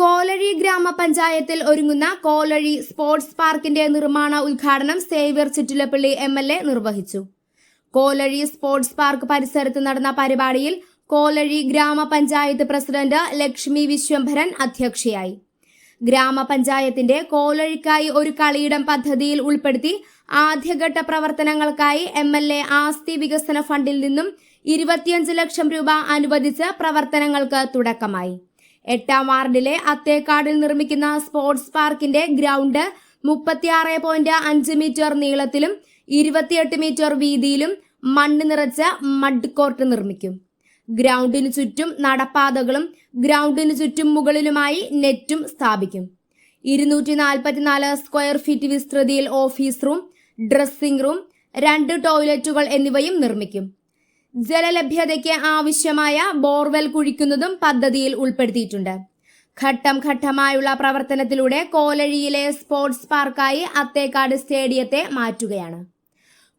കോലഴി ഗ്രാമപഞ്ചായത്തിൽ ഒരുങ്ങുന്ന കോലഴി സ്പോർട്സ് പാർക്കിന്റെ നിർമ്മാണ ഉദ്ഘാടനം Xavier Chittilappilly M L A നിർവഹിച്ചു. കോലഴി സ്പോർട്സ് പാർക്ക് പരിസരത്ത് നടന്ന പരിപാടിയിൽ കോലഴി ഗ്രാമപഞ്ചായത്ത് പ്രസിഡന്റ് ലക്ഷ്മി വിശ്വംഭരൻ അധ്യക്ഷയായി. ഗ്രാമപഞ്ചായത്തിന്റെ കോലഴിക്കായി ഒരു കളിയിടം പദ്ധതിയിൽ ഉൾപ്പെടുത്തി ആദ്യഘട്ട പ്രവർത്തനങ്ങൾക്കായി എം എൽ എ ആസ്തി വികസന ഫണ്ടിൽ നിന്നും ഇരുപത്തിയഞ്ച് ലക്ഷം രൂപ അനുവദിച്ച് പ്രവർത്തനങ്ങൾക്ക് തുടക്കമായി. എട്ടാം വാർഡിലെ അത്തേക്കാടിൽ നിർമ്മിക്കുന്ന സ്പോർട്സ് പാർക്കിന്റെ ഗ്രൗണ്ട് മുപ്പത്തിയാറ് പോയിന്റ് അഞ്ച് മീറ്റർ നീളത്തിലും ഇരുപത്തിയെട്ട് മീറ്റർ വീതിയിലും മണ്ണ് നിറച്ച മഡ് കോർട്ട് നിർമ്മിക്കും. ഗ്രൗണ്ടിനു ചുറ്റും നടപ്പാതകളും ഗ്രൗണ്ടിനു ചുറ്റും മുകളിലുമായി നെറ്റും സ്ഥാപിക്കും. ഇരുന്നൂറ്റി നാൽപ്പത്തിനാല് സ്ക്വയർ ഫീറ്റ് വിസ്തൃതിയിൽ ഓഫീസ് റൂം ഡ്രസ്സിംഗ് റൂം രണ്ട് ടോയ്ലറ്റുകൾ എന്നിവയും നിർമ്മിക്കും. ജലലഭ്യതയ്ക്ക് ആവശ്യമായ ബോർവെൽ കുഴിക്കുന്നതും പദ്ധതിയിൽ ഉൾപ്പെടുത്തിയിട്ടുണ്ട്. ഘട്ടം ഘട്ടമായുള്ള പ്രവർത്തനത്തിലൂടെ കോലഴിയിലെ സ്പോർട്സ് പാർക്കായി അത്തേക്കാട് സ്റ്റേഡിയത്തെ മാറ്റുകയാണ്.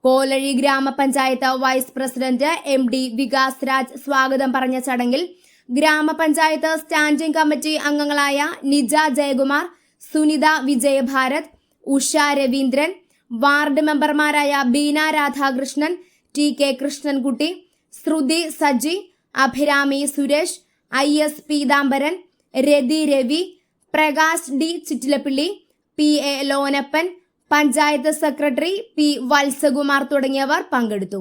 കോലഴി ഗ്രാമപഞ്ചായത്ത് vice president M D Vikas Raj സ്വാഗതം പറഞ്ഞ ചടങ്ങിൽ ഗ്രാമപഞ്ചായത്ത് സ്റ്റാൻഡിംഗ് കമ്മിറ്റി അംഗങ്ങളായ നിജ ജയകുമാർ സുനിത വിജയഭാരത് ഉഷ രവീന്ദ്രൻ വാർഡ് മെമ്പർമാരായ Beena Radhakrishnan T K Krishnankutty Sruthi Saji Abhirami Suresh I S Peethambaran Rathi Ravi Prakash D Chittilappilly P A Lonappan panchayat secretary P Valsakumar തുടങ്ങിയവർ പങ്കെടുത്തു.